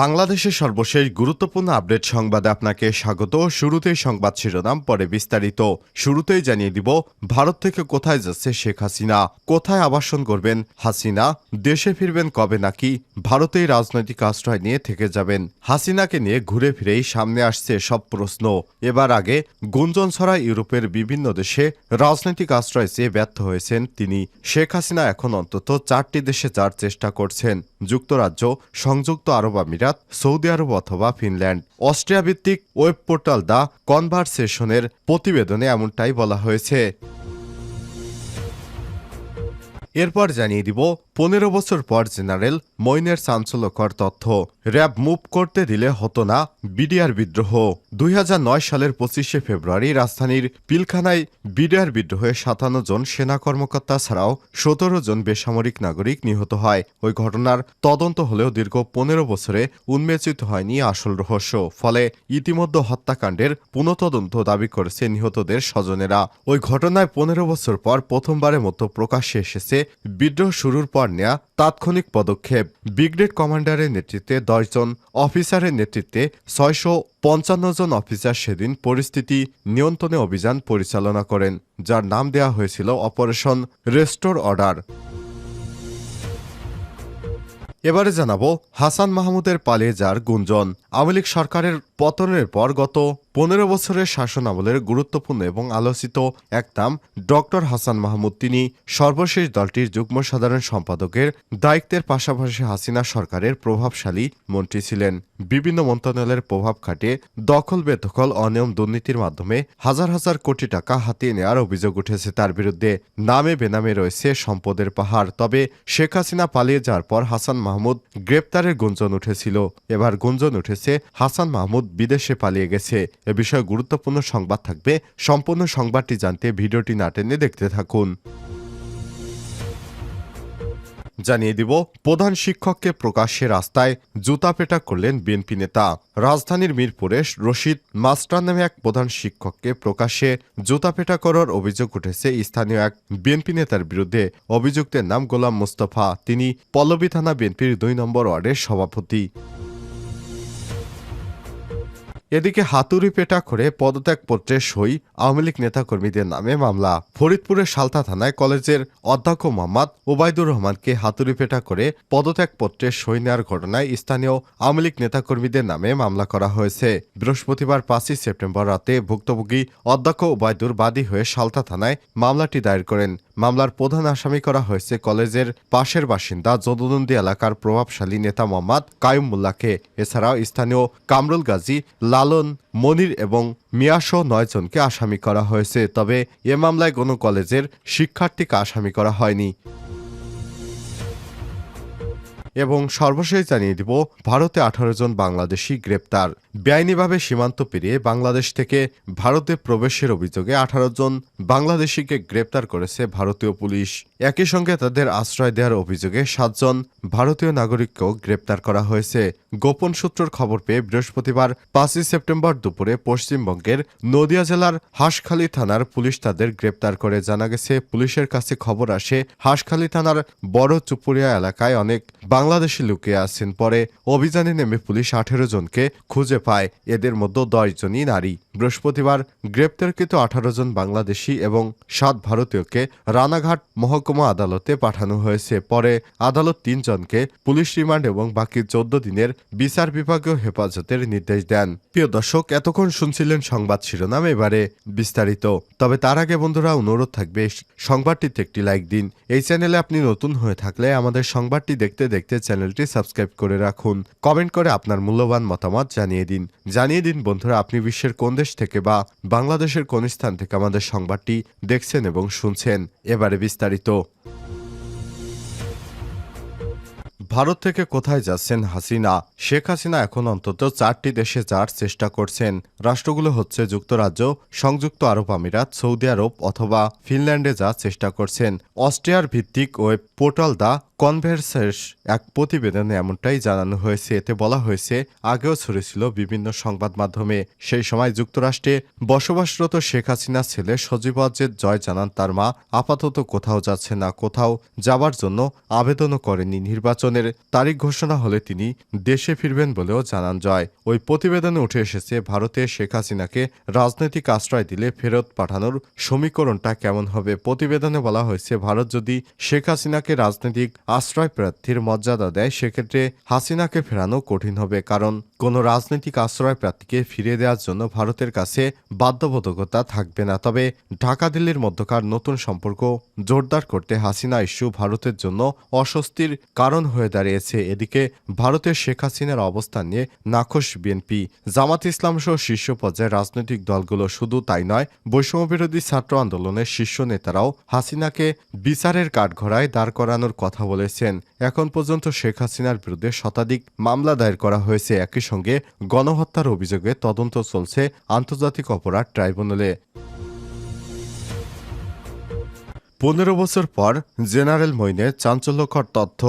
বাংলাদেশের সর্বশেষ গুরুত্বপূর্ণ আপডেট সংবাদে আপনাকে স্বাগত। শুরুতেই সংবাদ শিরোনাম, পরে বিস্তারিত। শুরুতেই জানিয়ে দিব, ভারত থেকে কোথায় যাচ্ছে শেখ হাসিনা? কোথায় আবাসন করবেন হাসিনা? দেশে ফিরবেন কবে নাকি? ভারতেই রাজনৈতিক আশ্রয় নিয়ে থেকে যাবেন। হাসিনাকে নিয়ে ঘুরে ফিরেই সামনে আসছে সব প্রশ্ন। এবার আগে গুঞ্জন ছড়া ইউরোপের বিভিন্ন দেশে রাজনৈতিক আশ্রয় চেয়ে ব্যর্থ হয়েছেন তিনি। শেখ হাসিনা এখন অন্তত চারটি দেশে যাওয়ার চেষ্টা করছেন। যুক্তরাজ্য, সংযুক্ত আরব আমিরাত সৌদি আরব অথবা ফিনল্যান্ড। অস্ট্রিয়া ভিত্তিক ওয়েব পোর্টাল দ্য কনভারসেশনের প্রতিবেদনে এমনটাই বলা হয়েছে। এরপর জানিয়ে দিব, পনেরো বছর পর জেনারেল মইনের চাঞ্চল্যকর তথ্য। র্যাব মুভ করতে দিলে হতো না বিডিআর বিদ্রোহ। দুই হাজার নয় সালের পঁচিশে ফেব্রুয়ারি রাজধানীর পিলখানায় বিডিআর বিদ্রোহে সাতান্ন জন সেনা কর্মকর্তা ছাড়াও সতেরো জন বেসামরিক নাগরিক নিহত হয়। ওই ঘটনার তদন্ত হলেও দীর্ঘ পনেরো বছরে উন্মেচিত হয়নি আসল রহস্য। ফলে ইতিমধ্যে হত্যাকাণ্ডের পুনঃতদন্ত দাবি করেছে নিহতদের স্বজনেরা। ওই ঘটনায় পনেরো বছর পর প্রথমবারের মতো প্রকাশ্যে এসেছে বিদ্রোহ শুরুর পর নেয়া তাৎক্ষণিক পদক্ষেপ। ব্রিগেড কমান্ডারের নেতৃত্বে দশজন অফিসারের নেতৃত্বে ছয়শো পঞ্চান্ন জন অফিসার সেদিন পরিস্থিতি নিয়ন্ত্রণে অভিযান পরিচালনা করেন, যার নাম দেয়া হয়েছিল অপারেশন রেস্টোর অর্ডার। এবারে জানাব, হাসান মাহমুদের পালিয়ে যার গুঞ্জন। আওয়ামী লীগ সরকারের পতনের পর গত পনেরো বছরের শাসন আমলের গুরুত্বপূর্ণ এবং আলোচিত এক নাম ডক্টর হাসান মাহমুদ। তিনি সর্বশেষ দলটির যুগ্ম সাধারণ সম্পাদকের দায়িত্বের পাশাপাশি হাসিনা সরকারের প্রভাবশালী মন্ত্রী ছিলেন। বিভিন্ন মন্ত্রণালয়ের প্রভাব খাটিয়ে দখল বেদখল অনিয়ম দুর্নীতির মাধ্যমে হাজার হাজার কোটি টাকা হাতিয়ে নেওয়ার অভিযোগ উঠেছে তার বিরুদ্ধে। নামে বেনামে রয়েছে সম্পদের পাহাড়, তবে শেখ হাসিনা পালিয়ে যাওয়ার পর হাসান মাহমুদ গ্রেপ্তারের গুঞ্জন উঠেছিল। এবার গুঞ্জন উঠেছে হাসান মাহমুদ বিদেশে পালিয়ে গেছে। এ বিষয়ে গুরুত্বপূর্ণ সংবাদ থাকবে। সম্পূর্ণ সংবাদটি জানতে ভিডিওটি না টেনে দেখতে থাকুন। জানিয়ে দিব, প্রধান শিক্ষককে প্রকাশ্যে রাস্তায় জুতা পেটা করলেন বিএনপি নেতা। রাজধানীর মিরপুরে রশিদ মাস্টার নামে এক প্রধান শিক্ষককে প্রকাশ্যে জুতা পেটা করার অভিযোগ উঠেছে। স্থানীয় এক বিএনপি নেতার বিরুদ্ধে অভিযুক্তের নাম গোলাম মোস্তফা। তিনি পল্লবী থানা বিএনপির দুই নম্বর ওয়ার্ডের সভাপতি। এদিকে হাতুড়ি পেটা করে পদত্যাগপত্রে সই আওয়ামী লীগ নেতাকর্মীদের নামে মামলা। ফরিদপুরের সালথা থানায় কলেজের অধ্যক্ষ মোহাম্মদ ওবায়দুর রহমানকে হাতুড়ি পেটা করে পদত্যাগপত্রে সই নেওয়ার ঘটনায় স্থানীয় আওয়ামী লীগ নেতাকর্মীদের নামে মামলা করা হয়েছে। বৃহস্পতিবার পাঁচই সেপ্টেম্বর রাতে ভুক্তভোগী অধ্যক্ষ ওবায়দুর বাদী হয়ে সালথা থানায় মামলাটি দায়ের করেন। মামলার প্রধান আসামি করা হয়েছে কলেজের পাশের বাসিন্দা যদুনন্দী এলাকার প্রভাবশালী নেতা মোহাম্মদ কায়ুম মোল্লাকে। এছাড়াও স্থানীয় কামরুল গাজী, লালন, মনির এবং মিয়াসহ নয়জনকে আসামি করা হয়েছে। তবে এ মামলায় কোনো কলেজের শিক্ষার্থীকে আসামি করা হয়নি। এবং সর্বশেষ জানিয়ে দিব, ভারতে আঠারো জন বাংলাদেশি গ্রেপ্তার। বেআইনিভাবে সীমান্ত পেরিয়ে বাংলাদেশ থেকে ভারতে প্রবেশের অভিযোগে আঠারো জন বাংলাদেশিকে গ্রেপ্তার করেছে ভারতীয় পুলিশ। একই সঙ্গে তাদের আশ্রয় দেওয়ার অভিযোগে সাতজন ভারতীয় নাগরিককেও গ্রেপ্তার করা হয়েছে। গোপন সূত্রের খবর পেয়ে বৃহস্পতিবার পাঁচই সেপ্টেম্বর দুপুরে পশ্চিমবঙ্গের নদিয়া জেলার হাঁসখালী থানার পুলিশ তাদের গ্রেপ্তার করে। জানা গেছে, পুলিশের কাছে খবর আসে, হাঁসখালী থানার বড় চুপুরিয়া এলাকায় অনেক বাংলাদেশি লুকিয়ে আছেন। পরে অভিযানে নেমে পুলিশ আঠেরো জনকে খুঁজে পায়। এদের মধ্যে দশ জনই নারী। বৃহস্পতিবার গ্রেপ্তারকৃত আঠারো জন বাংলাদেশি এবং সাত ভারতীয়কে রানাঘাট মহকুমা আদালতে পাঠানো হয়েছে। পরে আদালত তিনজনকে পুলিশ রিমান্ড এবং বাকি চোদ্দ দিনের বিচার বিভাগীয় হেফাজতের নির্দেশ দেন। প্রিয় দর্শক, এতক্ষণ শুনছিলেন সংবাদ শিরোনাম, এবারে বিস্তারিত। তবে তার আগে বন্ধুরা, অনুরোধ থাকবে, সংবাদটিতে একটি লাইক দিন। এই চ্যানেলে আপনি নতুন হয়ে থাকলে আমাদের সংবাদটি দেখতে দেখতে চ্যানেলটি সাবস্ক্রাইব করে রাখুন। কমেন্ট করে আপনার মূল্যবান মতামত জানিয়ে দিন। জানিয়ে দিন, বন্ধুরা, আপনি বিশ্বের কোন দেশ থেকে বা বাংলাদেশের কোন স্থান থেকে আমাদের সংবাদটি দেখছেন এবং শুনছেন। এবারে বিস্তারিত। ভারত থেকে কোথায় যাচ্ছেন হাসিনা? শেখ হাসিনা এখন অন্তত চারটি দেশে যাওয়ার চেষ্টা করছেন। রাষ্ট্রগুলো হচ্ছে যুক্তরাজ্য, সংযুক্ত আরব আমিরাত, সৌদি আরব অথবা ফিনল্যান্ডে যাওয়ার চেষ্টা করছেন। অস্ট্রিয়ার ভিত্তিক ওয়েব পোর্টাল দ্য কনভার্সেস এক প্রতিবেদনে এমনটাই জানানো হয়েছে, এতে বলা হয়েছে, আগেও ছড়েছিল বিভিন্ন সংবাদ মাধ্যমে। সেই সময় যুক্তরাষ্ট্রে বসবাসরত শেখ হাসিনার ছেলে সজীব জয় জানান, তার মা আপাতত কোথাও যাচ্ছে না, কোথাও যাবার জন্য আবেদনও করেনি নির্বাচনের তারিখ ঘোষণা হলে তিনি দেশে ফিরবেন বলেও জানান জয়। ওই প্রতিবেদনে উঠে এসেছে, ভারতে শেখ হাসিনাকে রাজনৈতিক আশ্রয় দিলে ফেরত পাঠানোর সমীকরণটা কেমন হবে? প্রতিবেদনে বলা হয়েছে, ভারত যদি শেখ হাসিনাকে রাজনৈতিক আশ্রয় প্রার্থীর মর্যাদা দেয়, সেক্ষেত্রে হাসিনাকে ফেরানো কঠিন হবে। কারণ কোনো রাজনৈতিক আশ্রয় প্রার্থীকে ফিরিয়ে দেওয়ার জন্য ভারতের কাছে বাধ্যবাধকতা থাকবে না। তবে ঢাকা দিল্লির মধ্যকার নতুন সম্পর্ক জোরদার করতে হাসিনা ইস্যু ভারতের জন্য অস্বস্তির কারণ হয়ে দাঁড়িয়েছে। এদিকে ভারতের শেখ হাসিনার অবস্থান নিয়ে নাখোশ বিএনপি। জামাত ইসলাম সহ শীর্ষ পর্যায়ের রাজনৈতিক দলগুলো শুধু তাই নয়, বৈষম্যবিরোধী ছাত্র আন্দোলনের শীর্ষ নেতারাও হাসিনাকে বিচারের কাঠঘড়ায় দাঁড় করানোর কথা বলেছেন। এখন পর্যন্ত শেখ হাসিনার বিরুদ্ধে শতাধিক মামলা দায়ের করা হয়েছে একই সঙ্গে গণহত্যার অভিযোগে তদন্ত চলছে আন্তর্জাতিক অপরাধ ট্রাইব্যুনালে। পনেরো বছর পর জেনারেল মইনের চাঞ্চল্যকর তথ্য।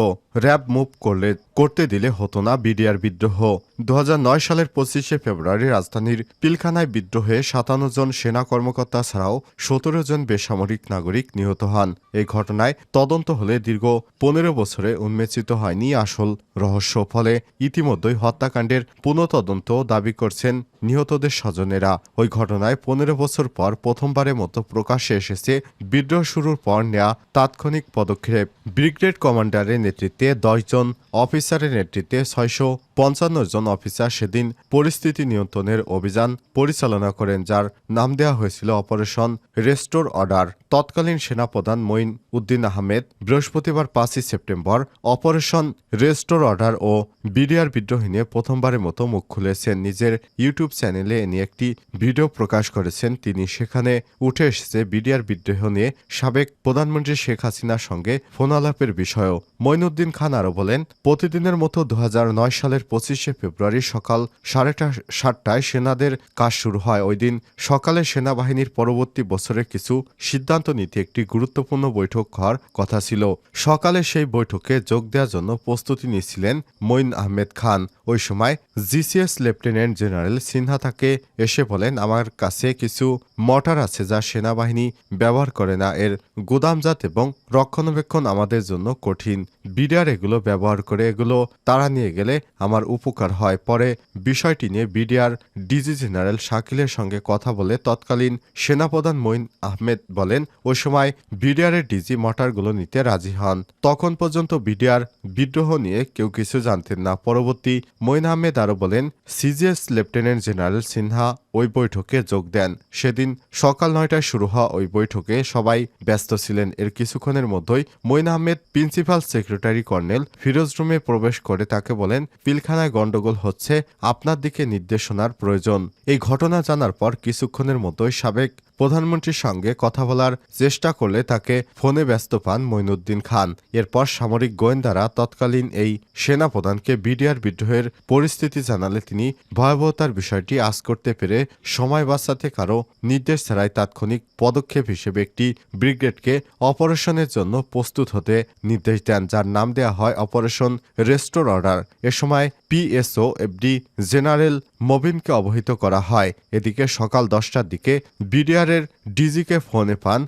র্যাব মুভ করলে, করতে দিলে হতো না বিডিআর বিদ্রোহ। দু হাজার নয় সালের পঁচিশে ফেব্রুয়ারি রাজধানীর পিলখানায় বিদ্রোহে সাতান্ন জন সেনা কর্মকর্তা ছাড়াও সতেরো জন বেসামরিক নাগরিক নিহত হন। এই ঘটনায় তদন্ত হলে দীর্ঘ পনেরো বছরে উন্মেচিত হয়নি আসল রহস্য। ফলে ইতিমধ্যেই হত্যাকাণ্ডের পুনঃতদন্ত দাবি করছেন নিহতদের স্বজনেরা। ওই ঘটনায় পনেরো বছর পর প্রথমবারের মতো প্রকাশ্যে এসেছে বিদ্রোহ শুরুর পর নেয়া তাৎক্ষণিক পদক্ষেপ। ব্রিগেড কমান্ডারের নেতৃত্বে দশজন অফিসারের নেতৃত্বে ছয়শো পঞ্চান্ন জন অফিসার সেদিন পরিস্থিতি নিয়ন্ত্রণের অভিযান পরিচালনা করেন, যার নাম দেওয়া হয়েছিল অপারেশন রেস্টোর অর্ডার। তৎকালীন সেনাপ্রধান মঈন উদ্দিন আহমেদ বৃহস্পতিবার পাঁচই সেপ্টেম্বর অপারেশন রেস্টোর অর্ডার ও বিডিআর বিদ্রোহী নিয়ে প্রথমবারের মতো মুখ খুলেছেন। নিজের ইউটিউব চ্যানেলে এ নিয়ে একটি ভিডিও প্রকাশ করেছেন। তিনি সেখানে উঠে এসেছে বিডিআর বিদ্রোহ নিয়ে সাবেক প্রধানমন্ত্রী শেখ হাসিনার সঙ্গে ফোন আলাপের বিষয়ও মঈনুদ্দিন খান আরও বলেন, প্রতিদিনের মতো দু হাজার নয় সালের পঁচিশে ফেব্রুয়ারি সকাল সাড়ে টা- সাতটায় সেনাদের কাজ শুরু হয়। ওই দিন সকালে সেনাবাহিনীর পরবর্তী বছরের কিছু সিদ্ধান্ত নিতে একটি গুরুত্বপূর্ণ বৈঠক হওয়ার কথা ছিল। সকালে সেই বৈঠকে যোগ দেওয়ার জন্য প্রস্তুতি নিচ্ছিলেন মঈন আহমেদ খান। ওই সময় জিসিএস লেফটেন্যান্ট জেনারেল সিনহা তাকে এসে বলেন, আমার কাছে কিছু মর্টার আছে যা সেনাবাহিনী ব্যবহার করে না। এর গুদামজাত এবং রক্ষণাবেক্ষণ আমাদের জন্য কঠিন। বিডিআর এগুলো ব্যবহার করে, এগুলো তারা নিয়ে গেলে আমার উপকার হয়। পরে বিষয়টি নিয়ে বিডিআর ডিজি জেনারেল শাকিলের সঙ্গে কথা বলে তৎকালীন সেনাপ্রধান মঈন আহমেদ বলেন ওই সময় বিডিআরের ডিজি মটারগুলো নিতে রাজি হন। তখন পর্যন্ত বিডিআর বিদ্রোহ নিয়ে কেউ কিছু জানতেন না। পরবর্তী মঈন আহমেদ আরও বলেন, সিজিএস লেফটেন্যান্ট জেনারেল সিনহা ওই বৈঠকে যোগ দেন। সেদিন সকাল নয়টায় শুরু হওয়া ওই বৈঠকে সবাই ব্যস্ত ছিলেন। এর কিছুক্ষণের মধ্যেই Moin Ahmed principal secretary colonel Firoz রুমে প্রবেশ করে তাকে বলেন পিলখানায় গণ্ডগোল হচ্ছে আপনার দিকে নির্দেশনার প্রয়োজন। এই ঘটনা জানার পর কিছুক্ষণের মতোই সাবেক প্রধানমন্ত্রীর সঙ্গে কথা বলার চেষ্টা করলে তাকে ফোনে ব্যস্ত পান মঈনুদ্দিন খান। এরপর সামরিক গোয়েন্দারা তৎকালীন এই সেনাপ্রধানকে বিডিআর বিদ্রোহের পরিস্থিতি জানালে তিনি ভয়াবহতার বিষয়টি আজ করতে পেরে সময় বাঁচাতে কারও নির্দেশ ছাড়াই তাৎক্ষণিক পদক্ষেপ হিসেবে একটি ব্রিগেডকে অপারেশনের জন্য প্রস্তুত হতে নির্দেশ দেন, যার নাম দেওয়া হয় অপারেশন রেস্টোর অর্ডার। এ সময় পিএসও এফডি জেনারেল মবিনকে অবহিত করা হয়। এদিকে সকাল দশটার দিকে বিডিআরের ডিজিকে ফোনে পান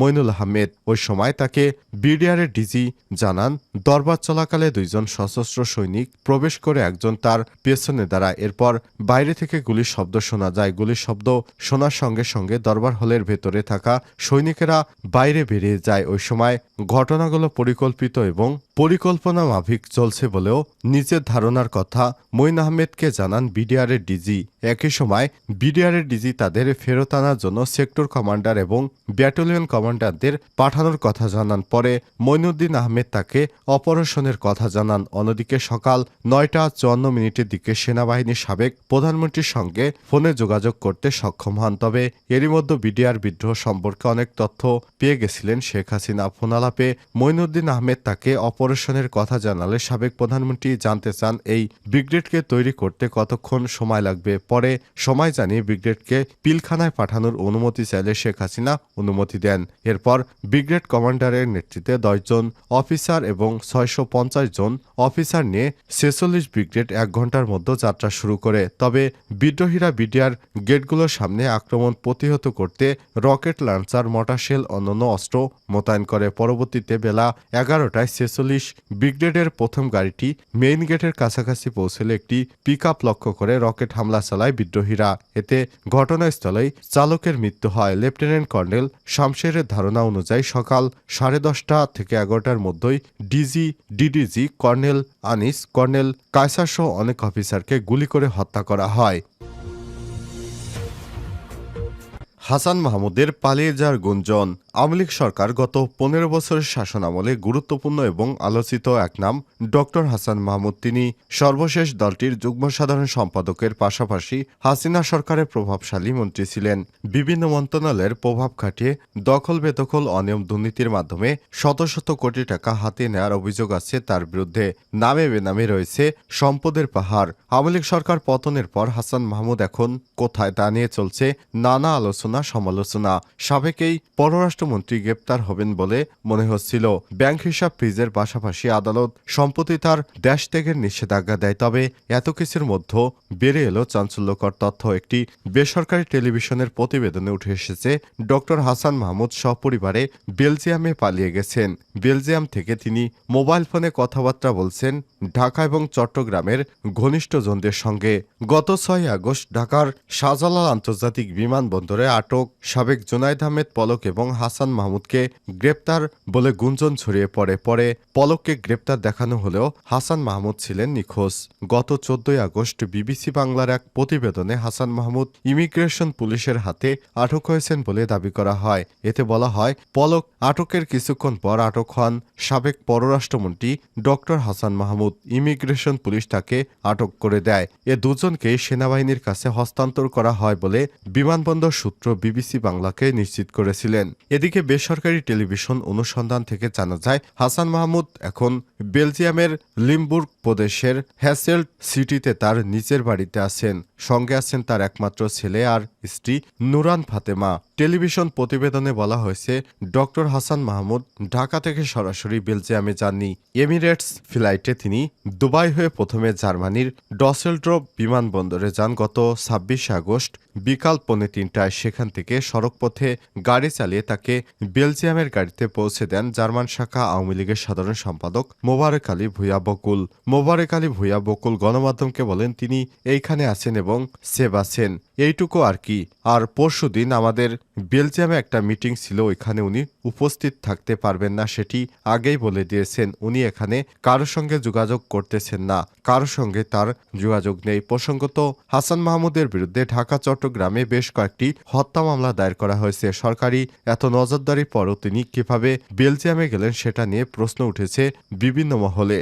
মইনুল আহমেদ। ওই সময় তাকে বিডিআরের ডিজি জানান, দরবার চলাকালে দুইজন সশস্ত্র সৈনিক প্রবেশ করে একজন তার পেছনে দাঁড়ায়। এরপর বাইরে থেকে গুলির শব্দ শোনা যায়। গুলির শব্দ শোনার সঙ্গে সঙ্গে দরবার হলের ভেতরে থাকা সৈনিকেরা বাইরে বেরিয়ে যায়। ওই সময় ঘটনাগুলো পরিকল্পিত এবং পরিকল্পনা মাফিক চলছে বলেও নিজের ধারণার কথা মঈন আহমেদকে জানান বিডিআরের ডিজি। একই সময় বিডিআরের ডিজি তাদের ফেরত আনার জন্য সেক্টর কমান্ডার এবং ব্যাটালিয়ন কমান্ডারদের পাঠানোর কথা জানান। পরে মঈনুদ্দিন আহমেদ তাকে অপারেশনের কথা জানান। অন্যদিকে সকাল নয়টা চুয়ান্ন মিনিটের দিকে সেনাবাহিনীর সাবেক প্রধানমন্ত্রীর সঙ্গে ফোনে যোগাযোগ করতে সক্ষম হন। তবে এরই মধ্যে বিডিআর বিদ্রোহ সম্পর্কে অনেক তথ্য পেয়ে গেছিলেন শেখ হাসিনা। ফোনালাপে মইনুদ্দিন আহমেদ তাকে অপারেশনের কথা জানালে সাবেক প্রধানমন্ত্রী জানতে চান এই ব্রিগেডকে তৈরি করতে কতক্ষণ সময় লাগবে? পরে সময় জানিয়ে ব্রিগেডকে পিলখানায় পাঠানোর অনুমতি চাইলে শেখ হাসিনা অনুমতি দেন। এরপর ব্রিগেড কমান্ডারের নেতৃত্বে দশজন অফিসার এবং ছয়শো পঞ্চাশ জন অফিসার নিয়ে ছেচল্লিশ ব্রিগেড এক ঘণ্টার মধ্যে যাত্রা শুরু করে। তবে বিদ্রোহীরা বিডিআর গেটগুলোর সামনে আক্রমণ প্রতিহত করতে রকেট লঞ্চার মটাশেল অন্যান্য অস্ত্র মোতায়েন করে। পরবর্তীতে বেলা এগারোটায় ছেচল্লিশ ব্রিগেডের প্রথম গাড়িটি মেইন গেটের কাছাকাছি পৌঁছলে একটি পিক লক্ষ্য করে রকেট হামলা চালায় বিদ্রোহীরা। এতে ঘটনাস্থলেই চালকের মৃত্যু হয়। লেফটেন্যান্ট কর্নেল শামশেরের ধারণা অনুযায়ী সকাল সাড়ে দশটা থেকে এগারোটার মধ্যেই DG, DDG colonel Anis, colonel কায়সাসহ অনেক অফিসারকে গুলি করে হত্যা করা হয়। হাসান মাহমুদের পালিয়ে যাওয়ার গুঞ্জন। আওয়ামী লীগ সরকার গত পনেরো বছরের শাসনামলে গুরুত্বপূর্ণ এবং আলোচিত এক নাম, ডক্টর হাসান মাহমুদ। তিনি সর্বশেষ দলটির যুগ্ম সাধারণ সম্পাদকের পাশাপাশি হাসিনা সরকারের প্রভাবশালী মন্ত্রী ছিলেন। বিভিন্ন মন্ত্রণালয়ের প্রভাব খাটিয়ে দখল বেদখল অনিয়ম দুর্নীতির মাধ্যমে শত শত কোটি টাকা হাতে নেওয়ার অভিযোগ আছে তার বিরুদ্ধে। নামে বেনামে রয়েছে সম্পদের পাহাড়। আওয়ামী লীগ সরকার পতনের পর হাসান মাহমুদ এখন কোথায় তা নিয়ে চলছে নানা আলোচনা সমালোচনা। সাবেকেই পররাষ্ট্রমন্ত্রী গ্রেপ্তার হবেন বলে মনে হচ্ছিল। ব্যাংক হিসাব ফ্রিজের পাশাপাশি আদালত সম্প্রতি তার দেশ ত্যাগের নিষেধাজ্ঞা দেয়। তবে এত কিছুর মধ্যে বেড়ে এলো চাঞ্চল্যকর তথ্য। একটি বেসরকারি টেলিভিশনের প্রতিবেদনে উঠে এসেছে, ডক্টর হাসান মাহমুদ সপরিবারে বেলজিয়ামে পালিয়ে গেছেন। বেলজিয়াম থেকে তিনি মোবাইল ফোনে কথাবার্তা বলছেন ঢাকা এবং চট্টগ্রামের ঘনিষ্ঠজনদের সঙ্গে। গত ছয় আগস্ট ঢাকার শাহজালাল আন্তর্জাতিক বিমানবন্দরে আটক সাবেক জুনাইদ আহমেদ পলক এবং হাসান মাহমুদকে গ্রেপ্তার বলে গুঞ্জন ছড়িয়ে পড়ে। পরে পলককে গ্রেপ্তার দেখানো হলেও হাসান মাহমুদ ছিলেন নিখোঁজ। গত চোদ্দই আগস্ট বিবিসি বাংলার এক প্রতিবেদনে হাসান মাহমুদ ইমিগ্রেশন পুলিশের হাতে আটক হয়েছেন বলে দাবি করা হয়। এতে বলা হয়, পলক আটকের কিছুক্ষণ পর আটক হন সাবেক পররাষ্ট্রমন্ত্রী doctor Hasan Mahmud. Immigration police তাকে আটক করে দেয়। এ দুজনকে সেনাবাহিনীর কাছে হস্তান্তর করা হয় বলে বিমানবন্দর সূত্র বিবিসি বাংলাকে নিশ্চিত করেছিলেন। এদিকে বেসরকারি টেলিভিশন অনুসন্ধান থেকে জানা যায়, হাসান মাহমুদ এখন বেলজিয়ামের লিমবুর্গ প্রদেশের হ্যাসেল্ট সিটিতে তার নিচের বাড়িতে আছেন। সঙ্গে আছেন তার একমাত্র ছেলে আর স্ত্রী নুরান ফাতেমা। টেলিভিশন প্রতিবেদনে বলা হয়েছে, ডক্টর হাসান মাহমুদ ঢাকা থেকে সরাসরি বেলজিয়ামে যাননি। এমিরেটস ফ্লাইটে তিনি দুবাই হয়ে প্রথমে জার্মানির ডসেলড্রপ বিমানবন্দরে যান গত ছাব্বিশে আগস্ট। বিকাল পৌনে তিনটায় সেখান থেকে সড়কপথে গাড়ি চালিয়ে তাকে বেলজিয়ামের গাড়িতে পৌঁছে দেন জার্মান শাখা আওয়ামী লীগের সাধারণ সম্পাদক মোবারক আলী ভূয়া বকুল। মোবারক আলী ভূয়া বকুল গণমাধ্যমকে বলেন, তিনি এইখানে আছেন এবং আছেন এইটুকু আর কি। আর পরশু দিন আমাদের বেলজিয়ামে একটা মিটিং ছিল, ওইখানে উনি উপস্থিত থাকতে পারবেন না, সেটি আগেই বলে দিয়েছেন। উনি এখানে কারোর সঙ্গে যোগাযোগ করতেছেন না কারোর সঙ্গে তার যোগাযোগ নেই। প্রসঙ্গত, হাসান মাহমুদের বিরুদ্ধে ঢাকা, চট্টগ্রামে বেশ কয়েকটি হত্যা মামলা দায়ের করা হয়েছে। সরকারি এত নজরদারির পরও তিনি কীভাবে বেলজিয়ামে গেলেন সেটা নিয়ে প্রশ্ন উঠেছে বিভিন্ন মহলে।